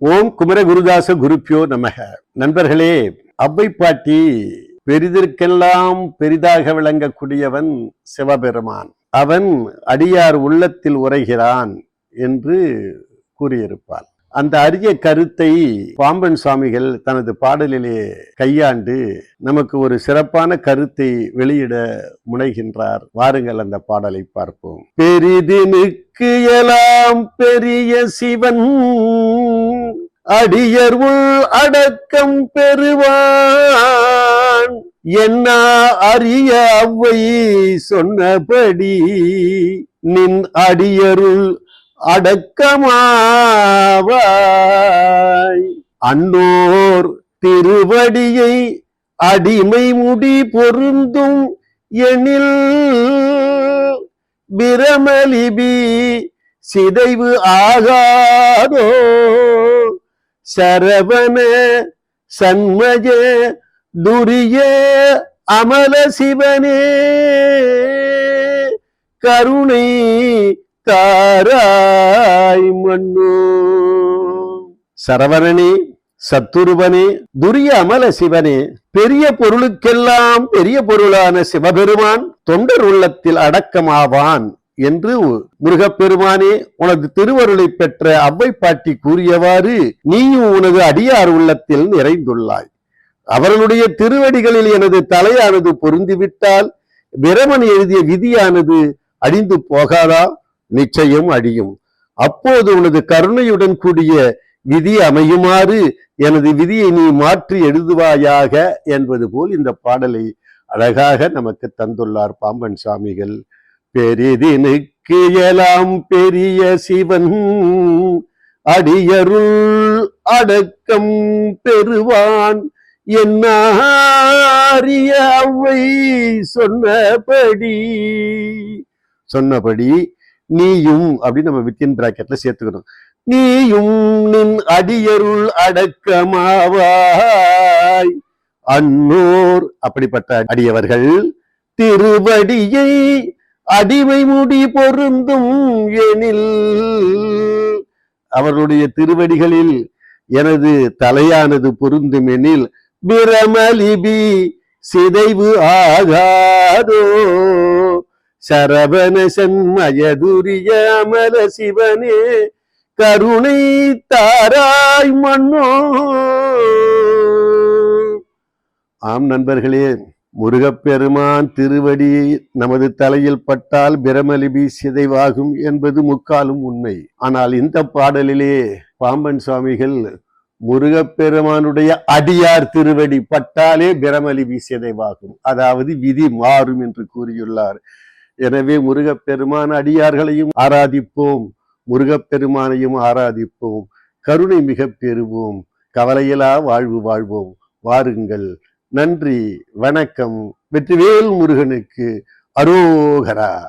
ஓம் குமர குருதாச குருப்பியோ நமக. நண்பர்களே அவ்வை பாட்டி பெரிதற்கெல்லாம் பெரிதாக விளங்கக்கூடியவன் சிவபெருமான். அவன் அடியார் உள்ளத்தில் உரைகிறான் என்று கூறியிருப்பான் அந்த அரிய கருத்தை பாம்பன் சுவாமிகள் தனது பாடலிலே கையாண்டு நமக்கு ஒரு சிறப்பான கருத்தை வெளியிட முனைகின்றார். வாருங்கள் அந்த பாடலை பார்ப்போம். பெரிது எல்லாம் பெரிய சிவன். அடியர் உள் அடக்கம் பெறுவான். என்ன அறிய அவ்வை சொன்னபடி நின் அடியருள் அடக்கமாவாய். அன்னோர் திருவடியை அடிமை முடி பொருந்தும் எனில் பிரமலிபி சிதைவு ஆகாதோ. சரவண சண்மஜ துரிய அமல சிவனே. கருணை தாராய் மண்ணு சரவணனே சத்துருவனே துரிய அமல சிவனே பெரிய பொருளுக்கெல்லாம் பெரிய பொருளான சிவபெருமான் தொண்டர் உள்ளத்தில் அடக்கமாவான். என்று முருகப்பெருமானே உனது திருவருளை பெற்ற அவ்வை பாட்டி கூறியவாறு நீயும் உனது அடியார் உள்ளத்தில் நிறைந்துள்ளாய். அவர்களுடைய திருவடிகளில் எனது தலையானது பொருந்திவிட்டால் பிரமன் எழுதிய விதியானது அழிந்து போகாதா? நிச்சயம் அழியும். அப்போது உனது கருணையுடன் கூடிய விதி அமையுமாறு எனது விதியை நீ மாற்றி எழுதுவாயாக என்பது போல் இந்த பாடலை அழகாக நமக்கு தந்துள்ளார் பாம்பன் சாமிகள். பெரிதினுக்கு எலாம் பெரிய சிவன். அடியருள் அடக்கம் பெறுவான் என்னாரிய அவை சொன்னபடி. சொன்னபடி நீயும் அப்படின்னு நம்ம வித்தின் பிராக்கெட்ல சேர்த்துக்கணும். நீயும் நின் அடியருள் அடக்கமாவாய். அன்னோர் அப்படிப்பட்ட அடியவர்கள் திருவடியை அடிமை முடி பொருந்தும் எனில் அவருடைய திருவடிகளில் எனது தலையானது பொருந்தும் எனில் பிரமலிபி சிதைவு ஆகாதோ. சரவண சண்மயதுரிய அமல சிவனே கருணை தாராய் மன்னோ. ஆம் நண்பர்களே முருகப்பெருமான் திருவடி நமது தலையில் பட்டால் பிரமலிபி சிதைவாகும் என்பது முக்காலும் உண்மை. ஆனால் இந்த பாடலிலே பாம்பன் சுவாமிகள் முருகப்பெருமானுடைய அடியார் திருவடி பட்டாலே பிரமலிபி சிதைவாகும் அதாவது விதி மாறும் என்று கூறியுள்ளார். எனவே முருகப்பெருமான் அடியார்களையும் ஆராதிப்போம் முருகப்பெருமானையும் ஆராதிப்போம் கருணை மிக பெறுவோம் கவலையிலா வாழ்வு வாழ்வோம். வாருங்கள் நன்றி வணக்கம். வெற்றிவேல் முருகனுக்கு அரோகரா.